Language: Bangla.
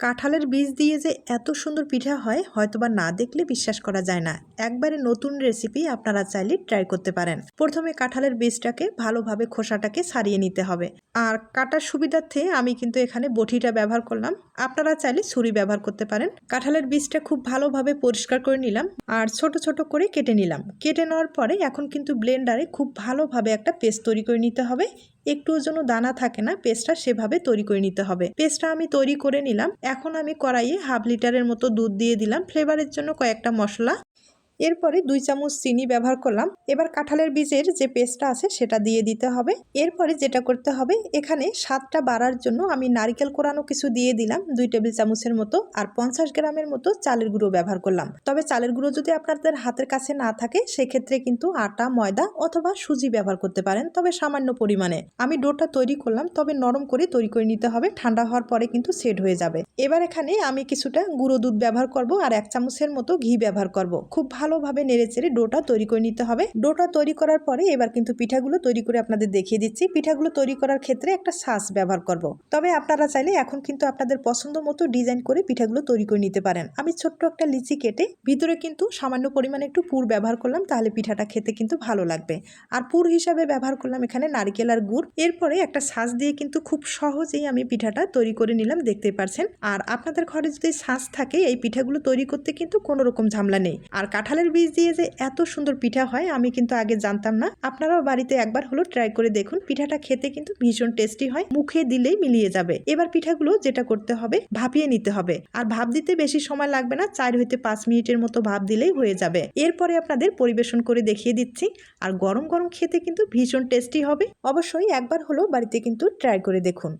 কাঁঠালের বীজ দিয়ে যে এত সুন্দর পিঠা হয়, হয়তোবা না দেখলে বিশ্বাস করা যায় না। একবারে নতুন রেসিপি আপনারা চাইলে ট্রাই করতে পারেন। প্রথমে কাঁঠালের বীজটাকে ভালোভাবে খোসাটাকে ছাড়িয়ে নিতে হবে। আর কাটার সুবিধার্থে আমি কিন্তু এখানে বটিটা ব্যবহার করলাম। আপনারা চাইলে ছুরি ব্যবহার করতে পারেন। কাঁঠালের বীজটা খুব ভালোভাবে পরিষ্কার করে নিলাম আর ছোট ছোট করে কেটে নিলাম। কেটে নেওয়ার পরে এখন কিন্তু ব্লেন্ডারে খুব ভালোভাবে একটা পেস্ট তৈরি করে নিতে হবে। একটুও যেন দানা থাকে না, পেস্টটা সেভাবে তৈরি করে নিতে হবে। পেস্টটা আমি তৈরি করে নিলাম। এখন আমি কড়াইয়ে হাফ লিটারের মতো দুধ দিয়ে দিলাম। ফ্লেভারের জন্য কয়েকটা মশলা এরপরে দুই চামচ চিনি ব্যবহার করলাম। এবার কাঁঠালের বীজের যে পেস্টটা আছে সেটা দিয়ে দিতে হবে। এরপরে যেটা করতে হবে, এখানে স্বাদটা বাড়ার জন্য আমি নারিকেল কোরানো কিছু দিয়ে দিলাম, দুই টেবিল চামচের মতো, আর পঞ্চাশ গ্রামের মতো চালের গুঁড়ো ব্যবহার করলাম। তবে চালের গুঁড়ো যদি আপনাদের হাতের কাছে না থাকে, সেক্ষেত্রে কিন্তু আটা, ময়দা অথবা সুজি ব্যবহার করতে পারেন, তবে সামান্য পরিমাণে। আমি ডোটা তৈরি করলাম, তবে নরম করে তৈরি করে নিতে হবে, ঠান্ডা হওয়ার পরে কিন্তু সেট হয়ে যাবে। এবার এখানে আমি কিছুটা গুঁড়ো দুধ ব্যবহার করব, আর এক চামচের মতো ঘি ব্যবহার করব। খুব ভালোভাবে নেড়ে চেড়ে ডোটা তৈরি করে নিতে হবে। ডোটা তৈরি করার পরে এবার কিন্তু পিঠাগুলো তৈরি করে আপনাদের দেখিয়ে দিচ্ছি। পিঠাগুলো তৈরি করার ক্ষেত্রে একটা সাস ব্যবহার করব। তবে আপনারা চাইলে এখন কিন্তু আপনাদের পছন্দ মতো ডিজাইন করে পিঠাগুলো তৈরি করে নিতে পারেন। আমি ছোট্ট একটা লিচি কেটে ভিতরে কিন্তু সামান্য পরিমাণে একটু পুর ব্যবহার করলাম, তাহলে পিঠাটা খেতে কিন্তু ভালো লাগবে। আর পুর হিসাবে ব্যবহার করলাম এখানে নারকেল আর গুড়। এরপরে একটা সাজ দিয়ে কিন্তু খুব সহজেই আমি পিঠাটা তৈরি করে নিলাম, দেখতে পারছেন। আর আপনাদের ঘরে যদি সাজ থাকে, এই পিঠাগুলো তৈরি করতে কিন্তু কোনো রকম ঝামেলা নেই। আর কাঁঠালের বীজ দিয়ে যে এত সুন্দর পিঠা হয়, আমি কিন্তু আগে জানতাম না। আপনারাও বাড়িতে একবার হলো ট্রাই করে দেখুন। পিঠাটা খেতে কিন্তু ভীষণ টেস্টি হয়, মুখে দিলেই মিলিয়ে যাবে। এবার পিঠাগুলো যেটা করতে হবে, ভাপিয়ে নিতে হবে। আর ভাপ দিতে বেশি সময় লাগবে না, চার হইতে পাঁচ মিনিটের মতো ভাপ দিলেই হয়ে যাবে। এরপরে আপনাদের পরিবেশন করে দেখিয়ে দিচ্ছি। আর গরম গরম খেতে কিন্তু ভীষণ টেস্টি হবে। অবশ্যই একবার হলো বাড়িতে কিন্তু ট্রাই করে দেখুন।